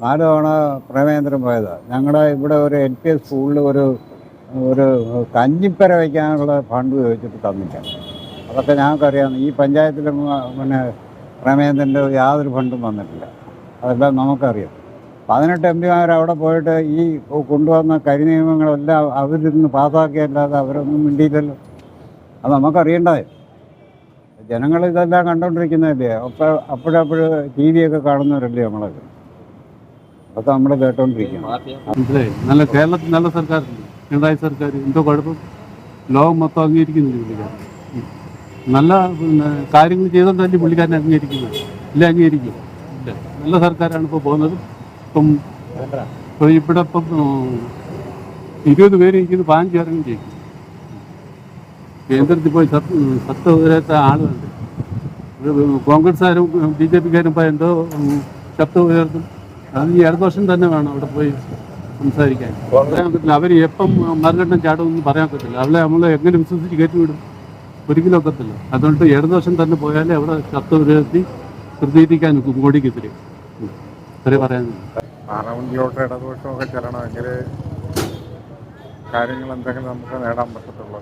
നാല് തവണ പ്രേമേന്ദ്രൻ പോയത്. ഞങ്ങളുടെ ഇവിടെ ഒരു എൽ പി എസ് സ്കൂളിൽ ഒരു ഒരു കഞ്ഞിപ്പര വയ്ക്കാനുള്ള ഫണ്ട് ചോദിച്ചിട്ട് തന്നില്ല. അതൊക്കെ ഞങ്ങൾക്കറിയാം ഈ പഞ്ചായത്തിൽ പിന്നെ പ്രേമേന്ദ്രന്റെ യാതൊരു ഫണ്ടും വന്നിട്ടില്ല. അതെല്ലാം നമുക്കറിയാം. പതിനെട്ട് എം പിമാർ അവിടെ പോയിട്ട് ഈ കൊണ്ടുവന്ന കരി നിയമങ്ങളെല്ലാം അവരിന്ന് പാസ്സാക്കിയല്ലാതെ അവരൊന്നും മിണ്ടിയില്ലല്ലോ. അത് നമുക്കറിയേണ്ടതേ ജനങ്ങൾ ഇതെല്ലാം കണ്ടുകൊണ്ടിരിക്കുന്നതല്ലേ അപ്പോൾ അപ്പോഴപ്പോഴും ടി വി ഒക്കെ കാണുന്നവരല്ലേ നമ്മളൊക്കെ? അതൊക്കെ നമ്മൾ കേട്ടോണ്ടിരിക്കും മനസ്സിലായി? നല്ല കേരളത്തിൽ നല്ല സർക്കാർ പിണറായി സർക്കാർ എന്തോ കുഴപ്പം? ലോകം മൊത്തം അംഗീകരിക്കുന്നില്ല പുള്ളിക്കാരൻ. നല്ല പിന്നെ കാര്യങ്ങൾ ചെയ്തുകൊണ്ടല്ലേ പുള്ളിക്കാരനെ അംഗീകരിക്കുന്നത് ഇല്ല അംഗീകരിക്കും ഇല്ല. നല്ല സർക്കാരാണ് ഇപ്പോൾ പോകുന്നത്. ഇപ്പം ഇവിടെ ഇപ്പം ഇരുപത് പേര് ഇരിക്കുന്നത് പതിനഞ്ച് പേരെങ്കിലും ചെയ്യും. കേന്ദ്രത്തിൽ പോയി സത്ത് സത്ത് ഉയരാത്ത ആളുകളുണ്ട്. കോൺഗ്രസ്സുകാരും ബി ജെ പിക്കാരും ഇപ്പോൾ എന്തോ ശബ്ദം ഉയർത്തും. അത് ഈ വർഷം തന്നെ വേണം അവിടെ പോയി സംസാരിക്കാൻ. പറയാൻ പറ്റില്ല അവർ എപ്പം മരണം ചാടുമെന്ന് പറയാൻ പറ്റില്ല അവളെ നമ്മൾ എങ്ങനെ വിശ്വസിച്ച് കയറ്റി വിടും? ഒരിക്കലും ഒക്കത്തില്ല. അതുകൊണ്ട് ഇടത് വർഷം തന്നെ പോയാലേ അവിടെ ചത്ത ഉയർത്തി പ്രതികരിക്കാൻ നിൽക്കും മോഡിക്കെതിരെ. ഇത്രേ പറയാനുള്ളൂ. പാർലമെന്റിലോട്ട് ഇടതുപക്ഷമൊക്കെ ചെല്ലണമെങ്കിൽ കാര്യങ്ങൾ എന്തെങ്കിലും നമുക്ക് നേടാൻ പറ്റത്തുള്ളൂ.